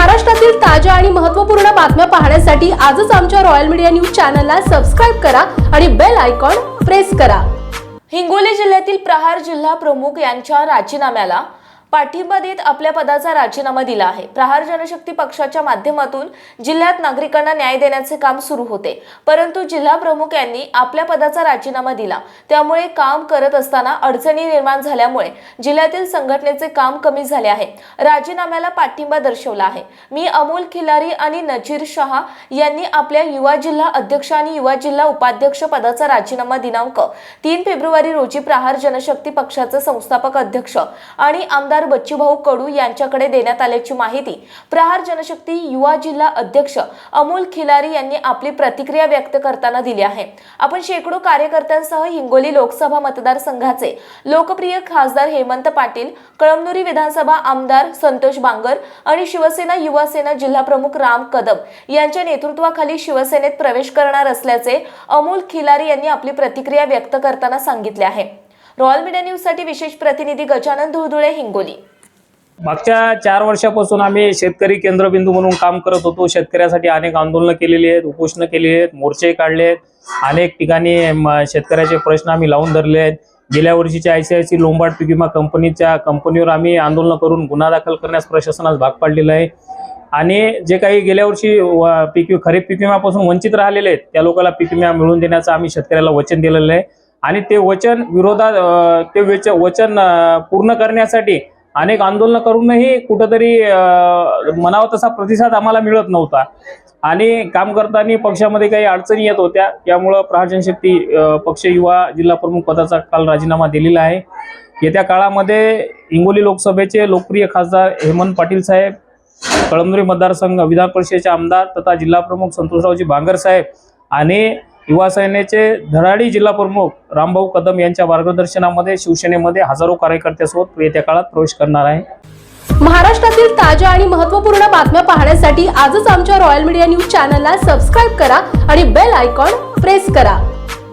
महाराष्ट्रातील ताज्या आणि महत्त्वपूर्ण बातम्या पाहण्यासाठी आजच आमच्या रॉयल मीडिया न्यूज चॅनलला सबस्क्राईब करा आणि बेल आयकॉन प्रेस करा. हिंगोली जिल्ह्यातील प्रहार जिल्हा प्रमुख यांच्या राजीनाम्याला पाठिंबा देत आपल्या पदाचा राजीनामा दिला आहे. प्रहार जनशक्ती पक्षाच्या माध्यमातून जिल्ह्यात नागरिकांना न्याय देण्याचे काम सुरू होते. परंतु जिल्हा प्रमुख यांनी आपल्या पदाचा राजीनामा दिला. त्यामुळे काम करत असताना अडचणी निर्माण झाल्यामुळे जिल्ह्यातील संघटनेचे काम कमी झाले आहे. राजीनाम्याला पाठिंबा दर्शवला आहे. मी अमोल खिलारी आणि नजीर शहा यांनी आपल्या युवा जिल्हा अध्यक्ष आणि युवा जिल्हा उपाध्यक्ष पदाचा राजीनामा दिनांक तीन फेब्रुवारी रोजी प्रहार जनशक्ती पक्षाचे संस्थापक अध्यक्ष आणि आमदार बच्चूभाऊ कडू यांच्याकडे देण्यात आल्याची माहिती प्रहार जनशक्ती युवा जिल्हा अध्यक्ष अमोल खिलारी यांनी आपली प्रतिक्रिया व्यक्त करताना दिली आहे. आपण शेकडो कार्यकर्त्यांसह हिंगोली लोकसभा मतदारसंघाचे लोकप्रिय खासदार हेमंत पाटील कळमनुरी विधानसभा आमदार संतोष बांगर आणि शिवसेना युवासेना जिल्हाप्रमुख राम कदम यांच्या नेतृत्वाखाली शिवसेनेत प्रवेश करणार असल्याचे अमोल खिलारी यांनी आपली प्रतिक्रिया व्यक्त करताना सांगितले आहे. रॉयल मीडिया न्यूजसाठी विशेष प्रतिनिधी गजानन धुळधुळे हिंगोली. मागच्या चार वर्षापासून आम्ही शेतकरी केंद्रबिंदू म्हणून काम करत होतो. शेतकऱ्यासाठी अनेक आंदोलनं केलेली आहेत उपोषणं केलेली आहेत मोर्चे काढले आहेत. अनेक ठिकाणी शेतकऱ्याचे प्रश्न आम्ही लावून धरले आहेत. गेल्या वर्षीच्या I C I C Lombard पीक विमा कंपनीच्या कंपनीवर आम्ही आंदोलनं करून गुन्हा दाखल करण्यास प्रशासनास भाग पाडलेलं आहे. आणि जे काही गेल्या वर्षी पीक खरीप पीक विम्यापासून वंचित राहिलेले आहेत त्या लोकांना पीक विमा मिळवून देण्याचं आम्ही शेतकऱ्याला वचन दिलेलं आहे. आणि ते वचन विरोधात ते वेच- वचन पूर्ण करण्यासाठी अनेक आंदोलनं करूनही कुठंतरी मनावा तसा प्रतिसाद आम्हाला मिळत नव्हता. आणि काम करताना पक्षामध्ये काही अडचणी येत होत्या. त्यामुळं प्रहाजन शक्ती पक्ष युवा जिल्हा प्रमुख पदाचा काल राजीनामा दिलेला आहे. येत्या काळामध्ये हिंगोली लोकसभेचे लोकप्रिय खासदार हेमंत पाटील साहेब कळमनुरी मतदारसंघ विधान परिषदेचे आमदार तथा जिल्हा प्रमुख संतोषरावजी बांगर साहेब आणि युवा सेनेचे धडाडी जिल्हा प्रमुख रामभाऊ कदम यांच्या मार्गदर्शनामध्ये शिवसेनेमध्ये हजारो कार्यकर्त्यासोबत येत्या काळात प्रवेश करणार आहे. महाराष्ट्रातील ताज्या आणि महत्त्वपूर्ण बातम्या पाहण्यासाठी आजच आमच्या रॉयल मीडिया न्यूज चॅनलला सबस्क्राईब करा आणि बेल आयकॉन प्रेस करा.